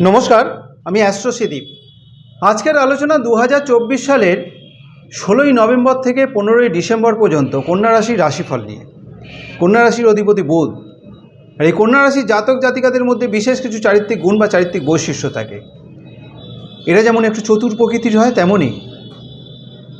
নমস্কার, আমি অ্যাস্ট্রো সুদীপ আজকের আলোচনা দু হাজার চব্বিশ সালের ষোলোই নভেম্বর থেকে পনেরোই ডিসেম্বর পর্যন্ত কন্যা রাশির রাশিফল নিয়ে। কন্যা রাশির অধিপতি বুধ। আর এই কন্যা রাশির জাতক জাতিকাদের মধ্যে বিশেষ কিছু চারিত্রিক গুণ বা চারিত্রিক বৈশিষ্ট্য থাকে। এরা যেমন একটু চতুর প্রকৃতির হয়, তেমনই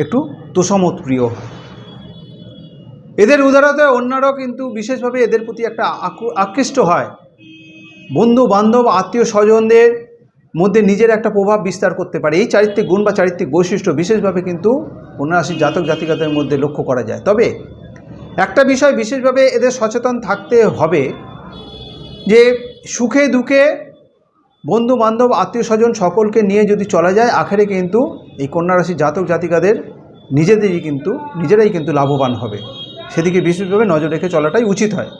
একটু তোষামত প্রিয় হয়। এদের উদারতায় অন্যরাও কিন্তু বিশেষভাবে এদের প্রতি একটা আকু- আকৃষ্ট হয়। বন্ধু বান্ধব আত্মীয় স্বজনদের মধ্যে নিজের একটা প্রভাব বিস্তার করতে পারে। এই চারিত্রিক গুণ বা চারিত্রিক বৈশিষ্ট্য বিশেষভাবে কিন্তু কন্যারাশির জাতক জাতিকাদের মধ্যে লক্ষ্য করা যায়। তবে একটা বিষয় বিশেষভাবে এদের সচেতন থাকতে হবে যে, সুখে দুঃখে বন্ধু বান্ধব আত্মীয় স্বজন সকলকে নিয়ে যদি চলা যায়, আখেরে কিন্তু এই কন্যারাশির জাতক জাতিকাদের নিজেদেরই কিন্তু, নিজেরাই কিন্তু লাভবান হবে। সেদিকে বিশেষভাবে নজর রেখে চলাটাই উচিত হয়।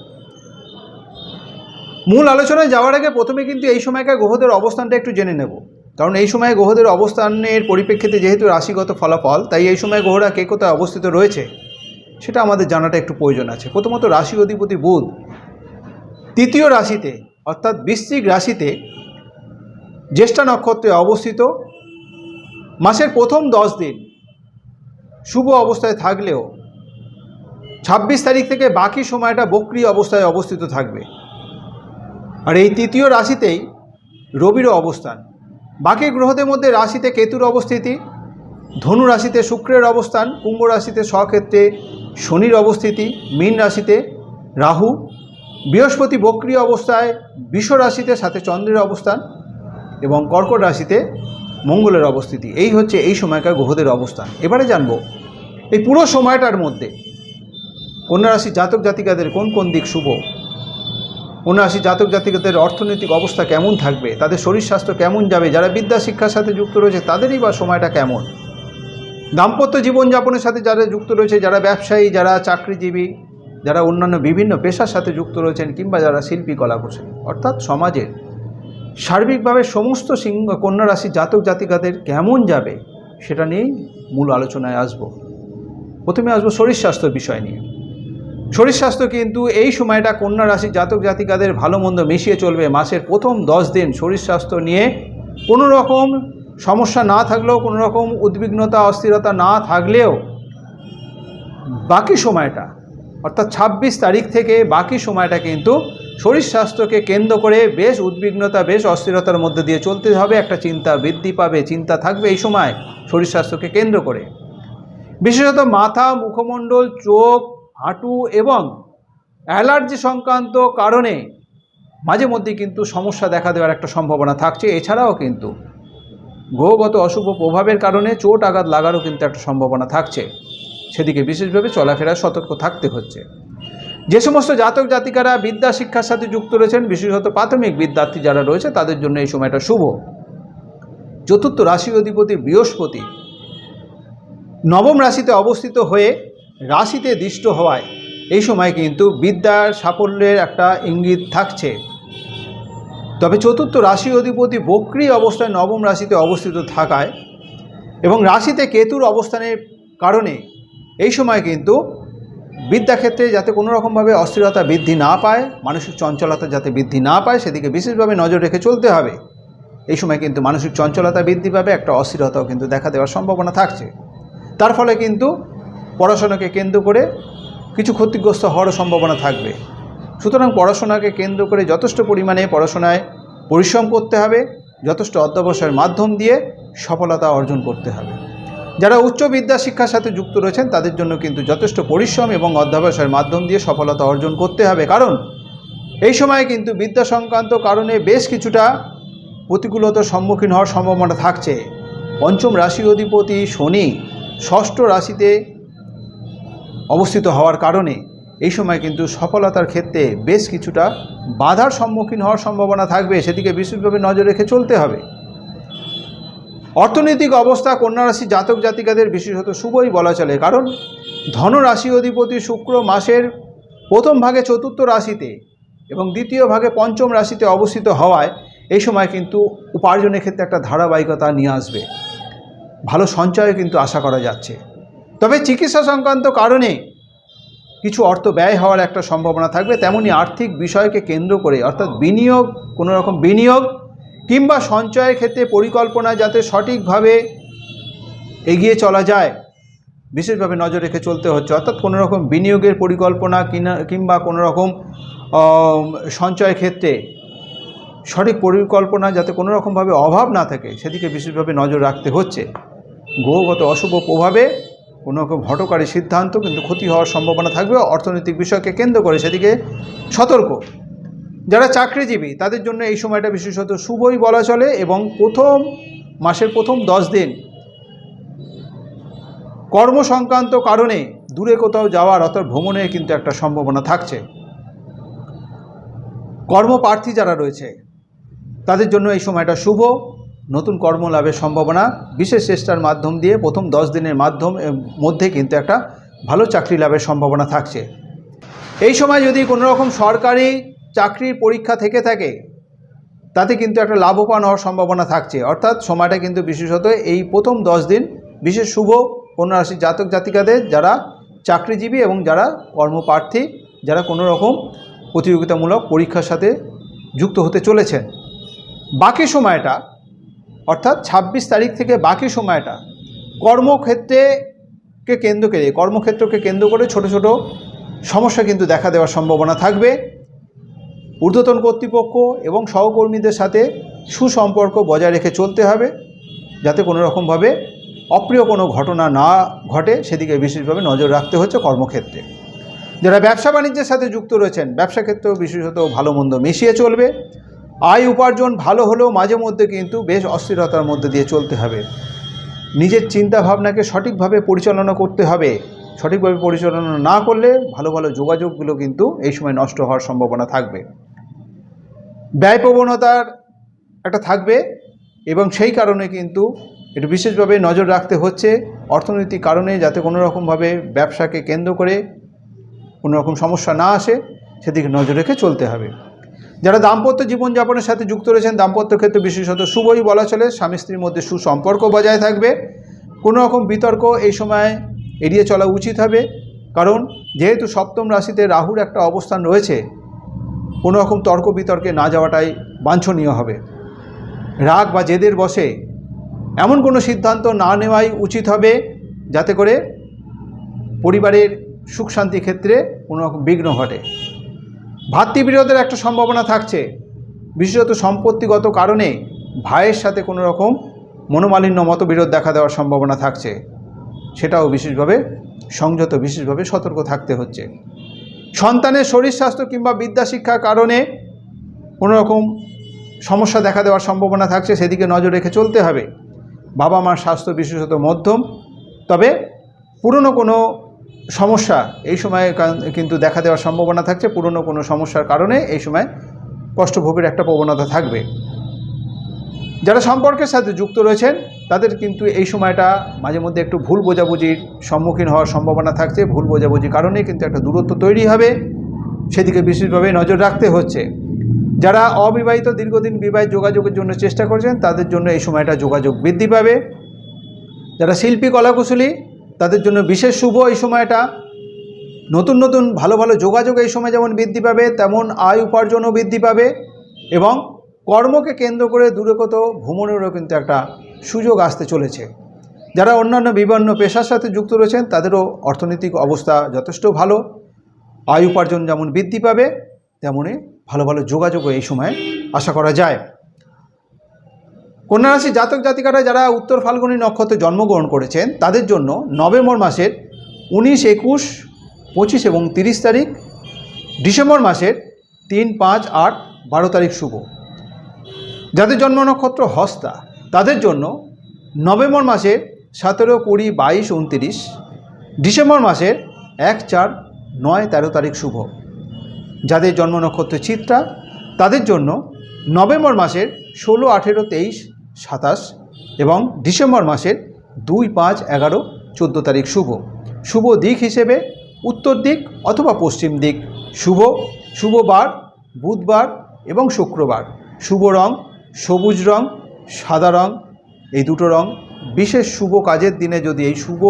মূল আলোচনায় যাওয়ার আগে প্রথমে কিন্তু এই সময়কার গ্রহদের অবস্থানটা একটু জেনে নেব। কারণ এই সময় গ্রহদের অবস্থানের পরিপ্রেক্ষিতে যেহেতু রাশিগত ফলাফল, তাই এই সময় গ্রহরা কে কোথায় অবস্থিত রয়েছে, সেটা আমাদের জানাটা একটু প্রয়োজন আছে। প্রথমত রাশি অধিপতি বুধ। তৃতীয় রাশিতে, অর্থাৎ বৃশ্চিক রাশিতে জ্যেষ্ঠা নক্ষত্রে অবস্থিত। মাসের প্রথম দশ দিন শুভ অবস্থায় থাকলেও ছাব্বিশ তারিখ থেকে বাকি সময়টা বক্রি অবস্থায় অবস্থিত থাকবে। আর এই তৃতীয় রাশিতেই রবিরও অবস্থান। বাকি গ্রহদের মধ্যে রাশিতে কেতুর অবস্থিতি, ধনু রাশিতে শুক্রের অবস্থান, কুম্ভ রাশিতে স্বক্ষেত্রে শনির অবস্থিতি, মীন রাশিতে রাহু, বৃহস্পতি বক্রিয় অবস্থায় বিষ রাশিতে সাথে চন্দ্রের অবস্থান এবং কর্কট রাশিতে মঙ্গলের অবস্থিতি। এই হচ্ছে এই সময়কার গ্রহদের অবস্থান। এবারে জানব, এই পুরো সময়টার মধ্যে কন্যা রাশির জাতক জাতিকাদের কোন কোন দিক শুভ? উনআশি জাতক জাতিকাদের অর্থনৈতিক অবস্থা কেমন থাকবে? তাদের শরীর স্বাস্থ্য কেমন যাবে? যারা বিদ্যা শিক্ষার সাথে যুক্ত রয়েছে, তাদেরই বা সময়টা কেমন? দাম্পত্য জীবনযাপনের সাথে যারা যুক্ত রয়েছে, যারা ব্যবসায়ী, যারা চাকরিজীবী, যারা অন্যান্য বিভিন্ন পেশার সাথে যুক্ত রয়েছেন কিংবা যারা শিল্পী, কলা কুশলী অর্থাৎ সমাজের সার্বিকভাবে সমস্ত সিংহ কন্যা রাশির জাতক জাতিকাদের কেমন যাবে, সেটা নিয়েই মূল আলোচনায় আসব। প্রথমে আসব শরীর স্বাস্থ্য বিষয় নিয়ে। শরীর স্বাস্থ্য কিন্তু এই সময়টা কন্যা রাশির জাতক জাতিকাদের ভালো মন্দ মিশিয়ে চলবে। মাসের প্রথম দশ দিন শরীর স্বাস্থ্য নিয়ে কোনো রকম সমস্যা না থাকলেও, কোনো রকম উদ্বিগ্নতা, অস্থিরতা না থাকলেও বাকি সময়টা, অর্থাৎ ছাব্বিশ তারিখ থেকে বাকি সময়টা কিন্তু শরীর স্বাস্থ্যকে কেন্দ্র করে বেশ উদ্বিগ্নতা, বেশ অস্থিরতার মধ্যে দিয়ে চলতে হবে। একটা চিন্তা বৃদ্ধি পাবে, চিন্তা থাকবে এই সময় শরীর স্বাস্থ্যকে কেন্দ্র করে। বিশেষত মাথা, মুখমণ্ডল, চোখ হাঁটু এবং অ্যালার্জি সংক্রান্ত কারণে মাঝে মধ্যে কিন্তু সমস্যা দেখা দেওয়ার একটা সম্ভাবনা থাকছে। এছাড়াও কিন্তু গ্রহগত অশুভ প্রভাবের কারণে চোট আঘাত লাগারও কিন্তু একটা সম্ভাবনা থাকছে। সেদিকে বিশেষভাবে চলাফেরা সতর্ক থাকতে হচ্ছে। যে সমস্ত জাতক জাতিকারা বিদ্যা শিক্ষার সাথে যুক্ত রয়েছেন, বিশেষত প্রাথমিক বিদ্যার্থী যারা রয়েছে, তাদের জন্য এই সময়টা শুভ। চতুর্থ রাশি অধিপতি বৃহস্পতি নবম রাশিতে অবস্থিত হয়ে রাশিতে দৃষ্ট হওয়ায় এই সময় কিন্তু বিদ্যার সাফল্যের একটা ইঙ্গিত থাকছে। তবে চতুর্থ রাশি অধিপতি বক্রি অবস্থায় নবম রাশিতে অবস্থিত থাকায় এবং রাশিতে কেতুর অবস্থানের কারণে এই সময় কিন্তু বিদ্যাক্ষেত্রে যাতে কোনো রকমভাবে অস্থিরতা বৃদ্ধি না পায়, মানসিক চঞ্চলতা যাতে বৃদ্ধি না পায়, সেদিকে বিশেষভাবে নজর রেখে চলতে হবে। এই সময় কিন্তু মানসিক চঞ্চলতা বৃদ্ধি পাবে, একটা অস্থিরতাও কিন্তু দেখা দেওয়ার সম্ভাবনা থাকছে। তার ফলে কিন্তু পড়াশোনাকে কেন্দ্র করে কিছু ক্ষতিগ্রস্ত হওয়ারও সম্ভাবনা থাকবে। সুতরাং পড়াশোনাকে কেন্দ্র করে যথেষ্ট পরিমাণে পড়াশোনায় পরিশ্রম করতে হবে, যথেষ্ট অধ্যবসায়ের মাধ্যম দিয়ে সফলতা অর্জন করতে হবে। যারা উচ্চ বিদ্যা শিক্ষার সাথে যুক্ত রয়েছেন, তাদের জন্য কিন্তু যথেষ্ট পরিশ্রম এবং অধ্যবসায়ের মাধ্যম দিয়ে সফলতা অর্জন করতে হবে। কারণ এই সময়ে কিন্তু বিদ্যা সংক্রান্ত কারণে বেশ কিছুটা প্রতিকূলতার সম্মুখীন হওয়ার সম্ভাবনা থাকছে। পঞ্চম রাশি অধিপতি শনি ষষ্ঠ রাশিতে অবস্থিত হওয়ার কারণে এই সময় কিন্তু সফলতার ক্ষেত্রে বেশ কিছুটা বাধার সম্মুখীন হওয়ার সম্ভাবনা থাকবে। সেদিকে বিশেষভাবে নজর রেখে চলতে হবে। অর্থনৈতিক অবস্থা কন্যা রাশি জাতক জাতিকাদের বিশেষত শুভই বলা চলে, কারণ ধনরাশি অধিপতি শুক্র মাসের প্রথম ভাগে চতুর্থ রাশিতে এবং দ্বিতীয় ভাগে পঞ্চম রাশিতে অবস্থিত হওয়ায় এই সময় কিন্তু উপার্জনের ক্ষেত্রে একটা ধারাবাহিকতা নিয়ে আসবে। ভালো সঞ্চয় কিন্তু আশা করা যাচ্ছে। তবে চিকিৎসা সংক্রান্ত কারণে কিছু অর্থ ব্যয় হওয়ার একটা সম্ভাবনা থাকবে, তেমনি আর্থিক বিষয়কে কেন্দ্র করে, অর্থাৎ বিনিয়োগ, কোনো রকম বিনিয়োগ কিংবা সঞ্চয়ের ক্ষেত্রে পরিকল্পনা যাতে সঠিকভাবে এগিয়ে চলা যায়, বিশেষভাবে নজর রেখে চলতে হচ্ছে। অর্থাৎ কোনো রকম বিনিয়োগের পরিকল্পনা কিনা, কিংবা কোনো রকম সঞ্চয়ের ক্ষেত্রে সঠিক পরিকল্পনা যাতে কোনো রকমভাবে অভাব না থাকে, সেদিকে বিশেষভাবে নজর রাখতে হচ্ছে। গ্রহগত অশুভ প্রভাবে কোনো রকম হটকারী সিদ্ধান্ত, কিন্তু ক্ষতি হওয়ার সম্ভাবনা থাকবে। অর্থনৈতিক বিষয়কে কেন্দ্র করে সেদিকে সতর্ক। যারা চাকরিজীবী, তাদের জন্য এই সময়টা বিশেষত শুভই বলা চলে এবং প্রথম মাসের প্রথম দশ দিন কর্ম সংক্রান্ত কারণে দূরে কোথাও যাওয়ার অর্থাৎ ভ্রমণের কিন্তু একটা সম্ভাবনা থাকছে। কর্মপ্রার্থী যারা রয়েছে, তাদের জন্য এই সময়টা শুভ। নতুন কর্ম লাভের সম্ভাবনা। বিশেষ চেষ্টার মাধ্যম দিয়ে প্রথম দশ দিনের মাধ্যম মধ্যে কিন্তু একটা ভালো চাকরি লাভের সম্ভাবনা থাকছে। এই সময় যদি কোনো রকম সরকারি চাকরির পরীক্ষা থেকে থাকে, তাতে কিন্তু একটা লাভবান হওয়ার সম্ভাবনা থাকছে। অর্থাৎ সময়টা কিন্তু বিশেষত এই প্রথম দশ দিন বিশেষ শুভ কন্যারাশি জাতক জাতিকাদের যারা চাকরিজীবী এবং যারা কর্মপ্রার্থী, যারা কোনো রকম প্রতিযোগিতামূলক পরীক্ষার সাথে যুক্ত হতে চলেছেন। বাকি সময়টা অর্থাৎ ২৬ তারিখ থেকে বাকি সময়টা কর্মক্ষেত্রেকে কেন্দ্র করে, কর্মক্ষেত্রকে কেন্দ্র করে ছোট ছোট সমস্যা কিন্তু দেখা দেওয়ার সম্ভাবনা থাকবে। ঊর্ধ্বতন কর্তৃপক্ষ এবং সহকর্মীদের সাথে সুসম্পর্ক বজায় রেখে চলতে হবে, যাতে কোনো রকমভাবে অপ্রিয় কোনো ঘটনা না ঘটে, সেদিকে বিশেষভাবে নজর রাখতে হচ্ছে কর্মক্ষেত্রে। যারা ব্যবসা বাণিজ্যের সাথে যুক্ত রয়েছেন, ব্যবসা ক্ষেত্রেও বিশেষত ভালো মন্দ মিশিয়ে চলবে। আয় উপার্জন ভালো হলেও মাঝে মধ্যে কিন্তু বেশ অস্থিরতার মধ্যে দিয়ে চলতে হবে। নিজের চিন্তা ভাবনাকে সঠিকভাবে পরিচালনা করতে হবে। সঠিকভাবে পরিচালনা না করলে ভালো ভালো যোগাযোগগুলো কিন্তু এই সময় নষ্ট হওয়ার সম্ভাবনা থাকবে। ব্যয় প্রবণতার একটা থাকবে এবং সেই কারণে কিন্তু একটু বিশেষভাবে নজর রাখতে হচ্ছে। অর্থনৈতিক কারণে যাতে কোনো রকমভাবে ব্যবসাকে কেন্দ্র করে কোনো রকম সমস্যা না আসে, সেদিকে নজর রেখে চলতে হবে। যারা দাম্পত্য জীবনযাপনের সাথে যুক্ত রয়েছেন, দাম্পত্য ক্ষেত্রে বিশেষত শুভই বলা চলে, স্বামী স্ত্রীর মধ্যে সুসম্পর্ক বজায় থাকবে। কোনো রকম বিতর্ক এই সময় এড়িয়ে চলা উচিত হবে। কারণ যেহেতু সপ্তম রাশিতে রাহুর একটা অবস্থান রয়েছে, কোনো রকম তর্ক বিতর্কে না যাওয়াটাই বাঞ্ছনীয় হবে। রাগ বা জেদের বসে এমন কোনো সিদ্ধান্ত না নেওয়াই উচিত হবে, যাতে করে পরিবারের সুখ শান্তি ক্ষেত্রে কোনো রকম বিঘ্ন ঘটে। ভাতৃবিরোধের একটা সম্ভাবনা থাকছে। বিশেষত সম্পত্তিগত কারণে ভাইয়ের সাথে কোনো রকম মনোমালিন্য, মতবিরোধ দেখা দেওয়ার সম্ভাবনা থাকছে। সেটাও বিশেষভাবে সংযত, বিশেষভাবে সতর্ক থাকতে হচ্ছে। সন্তানের শরীর স্বাস্থ্য কিংবা বিদ্যা শিক্ষার কারণে কোনো রকম সমস্যা দেখা দেওয়ার সম্ভাবনা থাকছে, সেদিকে নজর রেখে চলতে হবে। বাবা মার স্বাস্থ্য বিশেষত মধ্যম। তবে পুরনো কোনো সমস্যা এই সময় কিন্তু দেখা দেওয়ার সম্ভাবনা থাকছে, পুরনো কোনো সমস্যার কারণে এই সময় কষ্টভোগের একটা প্রবণতা থাকবে। যারা সম্পর্কের সাথে যুক্ত রয়েছেন, তাদের কিন্তু এই সময়টা মাঝে মধ্যে একটু ভুল বোঝাবুঝির সম্মুখীন হওয়ার সম্ভাবনা থাকছে। ভুল বোঝাবুঝির কারণে কিন্তু একটা দূরত্ব তৈরি হবে। সেদিকে বিশেষভাবে নজর রাখতে হচ্ছে। যারা অবিবাহিত দীর্ঘদিন বিবাহিত যোগাযোগের জন্য চেষ্টা করছেন, তাদের জন্য এই সময়টা যোগাযোগ বৃদ্ধি পাবে। যারা শিল্পী, কলাকুশলী তাদের জন্য বিশেষ শুভ এই সময়টা। নতুন নতুন ভালো ভালো যোগাযোগ এই সময় যেমন বৃদ্ধি পাবে, তেমন আয় উপার্জনও বৃদ্ধি পাবে এবং কর্মকে কেন্দ্র করে দূরে কোথাও ভ্রমণেরও কিন্তু একটা সুযোগ আসতে চলেছে। যারা অন্যান্য বিভিন্ন পেশার সাথে যুক্ত রয়েছেন, তাদেরও অর্থনৈতিক অবস্থা যথেষ্ট ভালো। আয় উপার্জন যেমন বৃদ্ধি পাবে তেমনই ভালো ভালো যোগাযোগও এই সময় আশা করা যায়। কন্যা রাশি জাতক জাতিকারা যারা উত্তর ফাল্গুনী নক্ষত্রে জন্মগ্রহণ করেছেন, তাদের জন্য নভেম্বর মাসের উনিশ, একুশ, পঁচিশ এবং তিরিশ তারিখ, ডিসেম্বর মাসের তিন, পাঁচ, আট, বারো তারিখ শুভ। যাদের জন্ম নক্ষত্র হস্তা, তাদের জন্য নভেম্বর মাসের সতেরো, কুড়ি, বাইশ, উনতিরিশ, ডিসেম্বর মাসের এক, চার, নয়, তেরো তারিখ শুভ। যাদের জন্ম নক্ষত্র চিত্রা, তাদের জন্য নভেম্বর মাসের ষোলো, আঠেরো, তেইশ সাতাশ এবং ডিসেম্বর মাসের দুই পাঁচ এগারো চোদ্দ তারিখ শুভ। শুভ দিক হিসেবে উত্তর দিক অথবা পশ্চিম দিক। শুভ, শুভবার, বুধবার এবং শুক্রবার। শুভ রং, সবুজ রং, সাদা রং, এই দুটো রং। বিশেষ শুভ কাজের দিনে যদি এই শুভ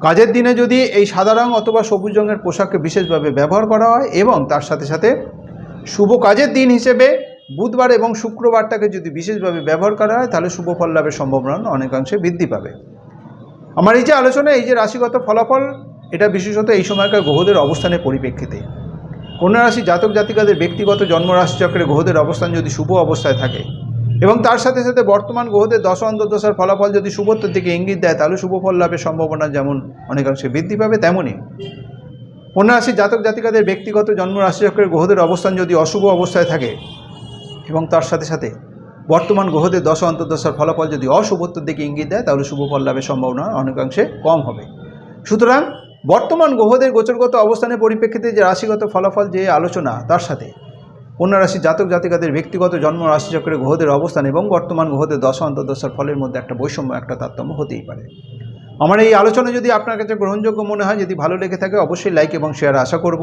কাজের দিনে যদি এই সাদা রং অথবা সবুজ রঙের পোশাককে বিশেষভাবে ব্যবহার করা হয় এবং তার সাথে সাথে শুভ কাজের দিন হিসেবে বুধবার এবং শুক্রবারটাকে যদি বিশেষভাবে ব্যবহার করা হয়, তাহলে শুভ ফল লাভের সম্ভাবনা অনেকাংশে বৃদ্ধি পাবে। আমার এই যে আলোচনা, এই যে রাশিগত ফলাফল, এটা বিশেষত এই সময়কার গ্রহদের অবস্থানের পরিপ্রেক্ষিতে। কন্যা রাশি জাতক জাতিকাদের ব্যক্তিগত জন্ম রাশিচক্রে গ্রহদের অবস্থান যদি শুভ অবস্থায় থাকে, এবং তার সাথে সাথে বর্তমান গ্রহদের দশ অন্তর্দশার ফলাফল যদি শুভত্বের দিকে ইঙ্গিত দেয়, তাহলে শুভ ফল লাভের সম্ভাবনা যেমন অনেকাংশে বৃদ্ধি পাবে তেমনই কন্যা জাতক জাতিকাদের ব্যক্তিগত জন্ম রাশিচক্রের গ্রহদের অবস্থান যদি অশুভ অবস্থায় থাকে এবং তার সাথে সাথে বর্তমান গ্রহদের দশ অন্তর্দশার ফলাফল যদি অশুভত্বের দিকে ইঙ্গিত দেয়, তাহলে শুভ ফল লাভের সম্ভাবনা অনেকাংশে কম হবে। সুতরাং বর্তমান গ্রহদের গোচরগত অবস্থানের পরিপ্রেক্ষিতে যে রাশিগত ফলাফল যে আলোচনা, তার সাথে কন্যা রাশি জাতক জাতিকাদের ব্যক্তিগত জন্ম রাশিচক্রে গ্রহদের অবস্থান এবং বর্তমান গ্রহদের দশ অন্তর্দশার ফলের মধ্যে একটা বৈষম্য, একটা তারতম্য হতেই পারে। আমার এই আলোচনা যদি আপনার কাছে গ্রহণযোগ্য মনে হয়, যদি ভালো লেগে থাকে, অবশ্যই লাইক এবং শেয়ার আশা করব।